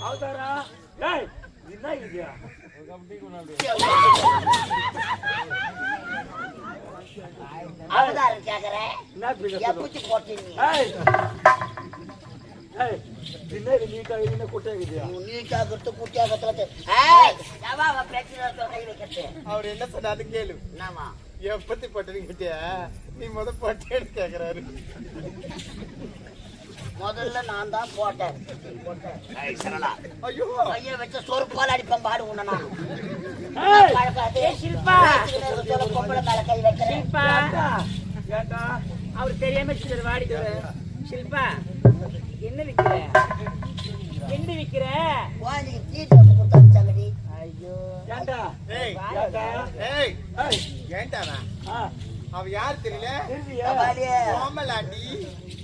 அவதாரா ஏய் என்ன இது அவதாரம் கேக்குறேன் என்ன போட்டீங்க ஏய் வைக்கிறது அவர் என்ன சொன்னாரு கேளு. எப்பத்தி கேட்டியா? நீ முத பட்டேன்னு கேக்குறாரு. முதல்ல நான் தான் போட்டேன். ஐயோ. கையை வச்ச சொருப்பால் அடிப்பேன் பாடு உன்ன நான். ஏண்டா? அவர் தெரியாம சிலர் ஷில்பா என்ன விக்கிற? என்ன விக்கிற? ஐயோ. ஏண்டா? ஏய். ஏண்டா? ஏய். ஏய் ஏன்டானா ஆ. அவ யார் தெரியல. கோமலாண்டி.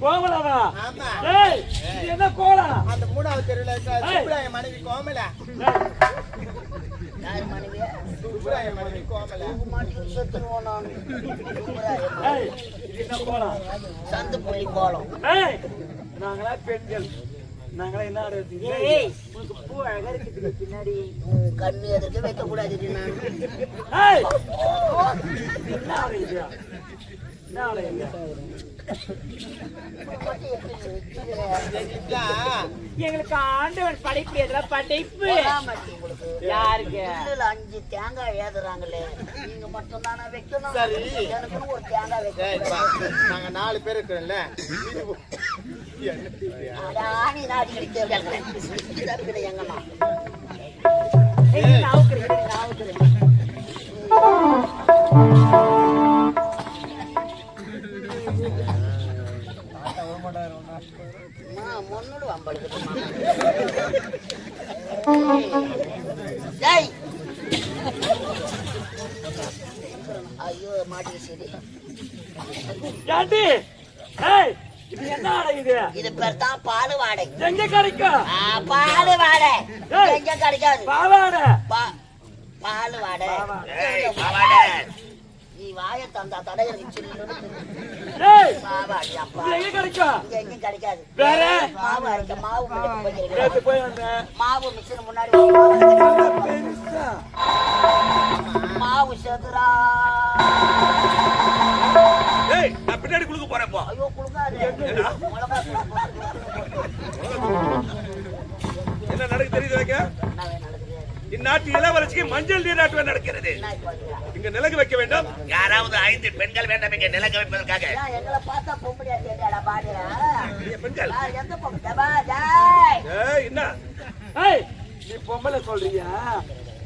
கோமலாவா ஆமா. ஏய் இது என்ன கோலா அந்த மூணாவது தெருவுல இருக்க. சுப்ராய மனைவி கோமலா யார் மனைவியா சுப்ராய மனைவி கோமலா மாட்டி நான் ஏய் இது என்ன கோலா சந்து புள்ளி கோலம். ஏய் நாங்களா பெண்கள். நாங்களா என்ன ஆடுறது ஏய். உனக்கு பூ அழகா இருக்குது பின்னாடி. கண்ணு எதுக்கு வைக்க கூடாது நான்? ஏய். என்ன ஆடுறது என்ன ஆடுறது எங்களுக்கு ஆண்டவன் படைப்பு எதெல்லாம் படைப்பு. யாருக்கு இல்ல, அஞ்சு தேங்காய் ஏதுறாங்களே நீங்க மட்டும் தானே வைக்கணும் சரி. எனக்குன்னு ஒரு தேங்காய். வைக்கணும் நாங்க நாலு பேர் இருக்கிறோம்ல? ஆணி நாடி கிடைக்க தப்பிட எங்கம்மா ஏய், நான் ஐயோ மாட்டி சரி இது என்ன ஆடுறது இது? பேர் தான் பால் வாடை. எங்க கிடைக்கும் பால் வாடை. எங்க கிடைக்காது பாவாடை. பா- பால் வாடை. நீ வாய தந்தா தடை எனக்கு சில்லுன்னு ஏய் பாவாடி அப்பா. இது எங்க கிடைக்கும்? இங்க எங்கேயும் கிடைக்காது. வேற? மாவு அரைக்க மாவு மாவு மிஷின் முன்னாடி மாவு செதுரா பின்னாடி குளுக்க போறேன் போ. ஐயோ குடுக்காது என்ன நடக்கு தெரியுது இந்நாட்டு இளவரசிக்கு மஞ்சள் நீராட்டுவே நடக்கிறது? இங்க நிலகு வைக்க வேண்டும். யாராவது ஐந்து பெண்கள் வேண்டும் இங்கே நிலங்க வைப்பதற்காக. பெண்கள். என்ன? ஏய். நீ பொம்பளை சொல்றியா?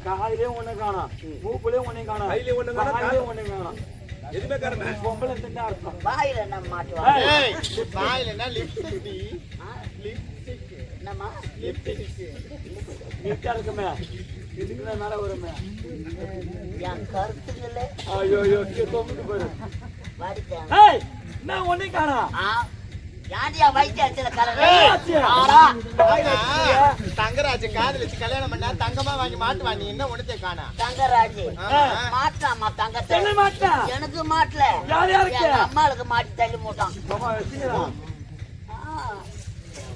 காலையிலே ஒண்ணு காணோம். மூக்குலயும் ஒண்ணு காணோம். கையிலயும் ஒண்ணு காணோம், காலையிலயும் ஒண்ணு காணோம். எதுவுமே காரணமே பொம்பளை தின்னு அர்த்தம். வாயில என்ன மாட்டுவாங்க? வாயில என்ன லிப்ஸ்டிக் என்னம்மா? நீட்டா இருக்குமே. இதுக்கு தான் மேல வருமே. என் கருத்துங்களே ஐயோ ஐயோ தொங்கிட்டு போயிரு. ஏய் நான் யாண்டியா வைத்தியத்துல கலர் ஏய். ஆடா. தங்கராஜ் காதலிச்சு கல்யாணம் பண்ணா தங்கமா வாங்கி மாட்டுவா? நீ என்ன உடத்தே காணா? தங்கராஜ். மாட்டாமா தங்கத்தை. எனக்கு மாட்டல. அம்மாளுக்கு மாட்டி தள்ளி மூட்டான்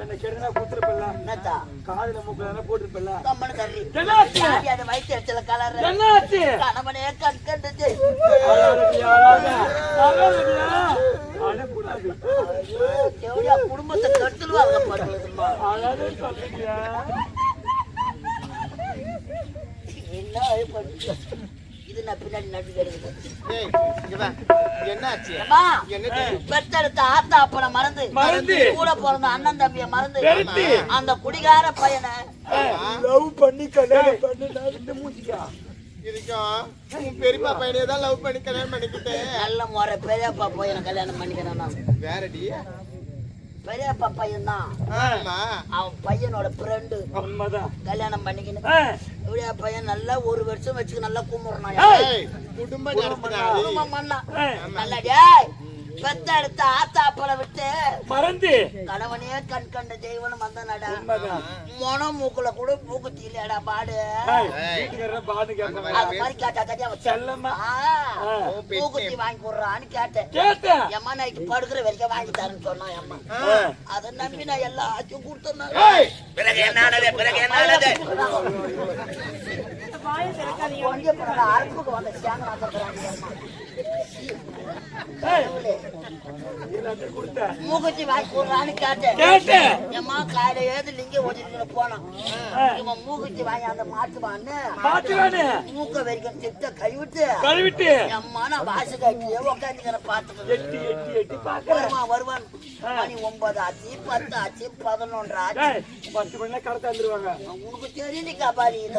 என்ன கெடுனா குத்துருப்பல்ல என்னத்தா? காதுல மூக்குல போட்டுருப்பல்ல கம்மனு தள்ளி என்னாச்சு? அது வைத்தியத்துல கலர் என்னாச்சு? கணவனே கண் கண்டுச்சு அழகடியா, அழகா. அழகடியா. அழக்கூடாது. குடும்பத்தை கட்டுவாங்க பாருங்கம்மா அழகு சொல்லுங்க. என்ன நான் பின்னாடி நட்டு கிடைக்குது ஏய் இங்க வா. என்னாச்சு? பெத்தெடுத்த ஆத்தா அப்பனை மறந்து மறந்து. கூட பிறந்த அண்ணன் தம்பிய மறந்து. அந்த குடிகார பையனை லவ் பண்ணி கல்யாணம் பண்ணி நான் மூஞ்சிக்கா. இதுக்கும் உன் பெரியப்பா பையனே தான் லவ் பண்ணி கல்யாணம் பண்ணிக்கிட்டேன். நல்ல முறை பெரியப்பா பையனை கல்யாணம் பண்ணிக்கிறேன் நான். வேறடி? பெரியப்பா பையன் தான் அவன் பையனோட ஃப்ரெண்டு கல்யாணம் பண்ணிக்கின்னு. ஆ, இப்படியா பையன் நல்லா ஒரு வருஷம் வச்சுக்க நல்லா கும்பிடுறான். குடும்பம் குடும்பம் நல்லா டேய். பெத்த எடுத்த ஆத்தா அப்பள விட்டு மறந்து. கணவனே கண் கண்ட தெய்வனும் வந்தனடா மொன மூக்குல கூட மூக்குத்தி இல்லையாடா பாடு. அது மாதிரி கேட்டா வச்சேன் செல்லம்மா. மூக்குத்தி வாங்கி கொடுறான்னு கேட்டேன். கேட்டேன். எம்மா நைட்டு படுக்கிற வரைக்கும் வாங்கி தரேன்னு சொன்னான் எம்மா. அதை நம்பி நான் எல்லாத்தையும் கொடுத்தேன். ஏய், பிறகு என்ன பிறகு என்ன வாயை. மூக்குத்தி வாங்கி கொடுறான்னு கேட்டேன். எம்மா காலையில ஏது லிங்க ஓடிட்டு போனான். இவன் மூக்குத்தி வாங்கி அந்த மாட்டுவான்னு. பாத்துவானே, மூக்க வரைக்கும் திட்ட கைவிட்டு கழுவிட்டு. எம்மா நான் வாசு காட்டியே உட்காந்துக்கிற பாத்துக்கிறேன் எட்டி எட்டி எட்டி வருவான் வருவான். மணி ஒன்பது ஆச்சு பத்து ஆச்சு பதினொன்று ஆச்சு பத்து மணி கடத்த வந்துருவாங்க உனக்கு தெரியலிக்கா பாரி இந்த.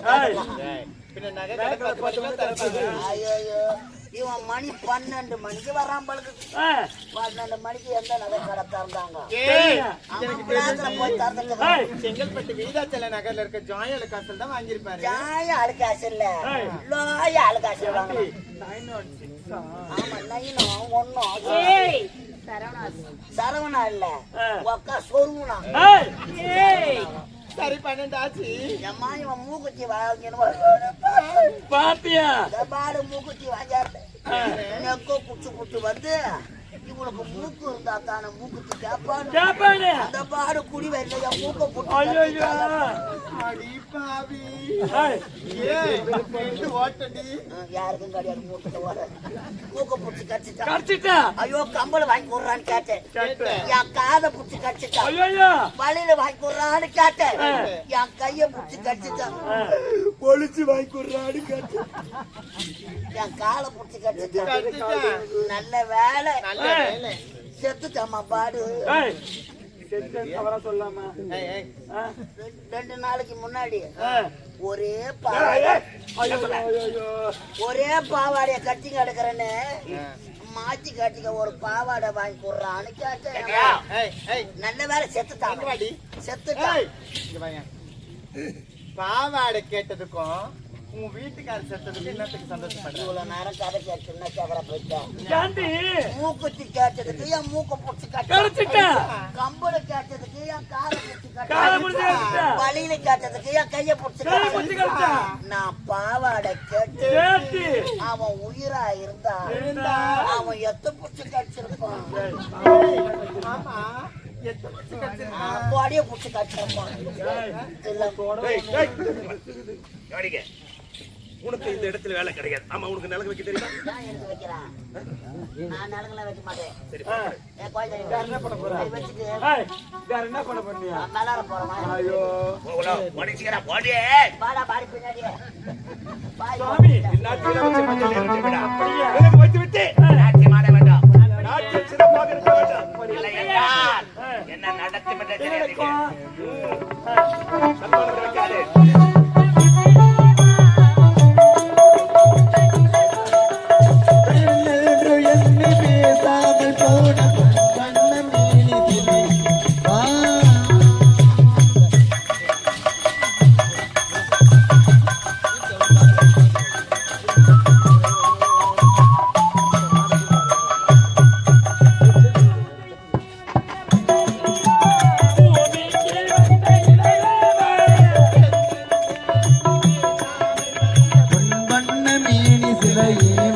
ஐயோ இவன் மணி பன்னெண்டு மணிக்கு வரான் பழுக்கு பன்னெண்டு மணிக்கு எந்த நகை கடை திறந்தாங்க செங்கல்பட்டு வீதாச்சல நகர்ல இருக்க ஜாயல் காசல் தான் வாங்கியிருப்பாரு. ஜாய அழுக்காசு இல்ல ஏய். லோய அழுக்காசு வாங்கணும் nine one six ஆ? ஆமா நைனும் ஒன்னும் சரவணா இல்ல. ஒக்கா சொருவுனா. சரி பன்னெண்டு ஆச்சு எம்மா இவன் மூக்குத்தி வாங்கணும் பாத்தியா? இந்த பாரு மூக்குத்தி வாங்கியாரு. நெக்கோ புடிச்சு புட்டு வந்து இவனுக்கு மூக்கு இருந்தா தானே மூக்குத்தி கேப்பான்னு கேப்பானே அந்த பாரு குடி வரல என் மூக்க ஐயோ புட்டு அடி பாவி. ஏய், ஏய் ரெண்டு ஓட்டடி. யாருக்கும் கிடையாது மூக்கிட்ட வர. மூக்க புடிச்சு கடிச்சிட்டா. ஐயோ கம்பள வாங்கி கொடுறான்னு கேட்டேன். என் காதை புடிச்சு கடிச்சிட்டான் ஐயோ வாங்கி கொடுறான்னு கேட்டேன். என் கைய புடிச்சு கடிச்சிட்டான் பொழிச்சு வாங்கி கொடுறான்னு கேட்டேன். என் காலை புடிச்சு வேலை நல்ல வேலை. செத்துட்டாமா பாடு சொல்லாம. ரெண்டு நாளைக்கு முன்னாடி. ஒரே. ஒரே பாவாடைய கட்டி கிடக்குறேன்னு மாத்தி கட்டிக்க ஒரு பாவாடை வாங்கி கொடுறான்னு கேட்டேன். நல்ல வேலை செத்துட்டான். செத்துட்டான். பாவாடை கேட்டதுக்கும் உன் வீட்டுக்காரர் செத்ததுக்கும் என்னத்துக்கு சந்தோஷப்படுற இவ்வளவு நேரம் கதை கேட்டுன்னா கேவரா போயிட்டேன் ஏண்டி? மூக்குத்தி கேட்டதுக்கு என் மூக்க புடிச்சு கடிச்சிட்டா? கட்டேன் கம்பளை கேட்டதுக்கு என் காலை புடிச்சு கட்டேன்? வழியில கேட்டதுக்கு என் கைய புடிச்சு கையை புடிச்சு கடிச்சா? நான் பாவாடை கேட்டு கேட்டு. அவன் உயிரா இருந்தா இருந்தா. அவன் எத்த புடிச்சு கடிச்சிருப்பான் ஆமா? பாடிய புடிச்சு கடிச்சிருப்பான் இல்ல ஏய், ஏய், கவனிங்க. உனக்கு இந்த இடத்துல வேலை கிடையாது. ஆமா உனக்கு நிலங்க வைக்க தெரியுமா? நான் எடுத்து வைக்கிறேன். நான் நலங்களை வைக்க மாட்டேன். சரி என் குழந்தை வேற என்ன பண்ண போற? வச்சுட்டு. ஏய், வேற என்ன பண்ண போறியா? நான் மேலாட போறேன் ஐயோ. போகணும் மனுஷிக்கிறா போடி பாடா பாடி பின்னாடி சுவாமி, நாட்டில வச்சு விடா. அப்படியா? नहीं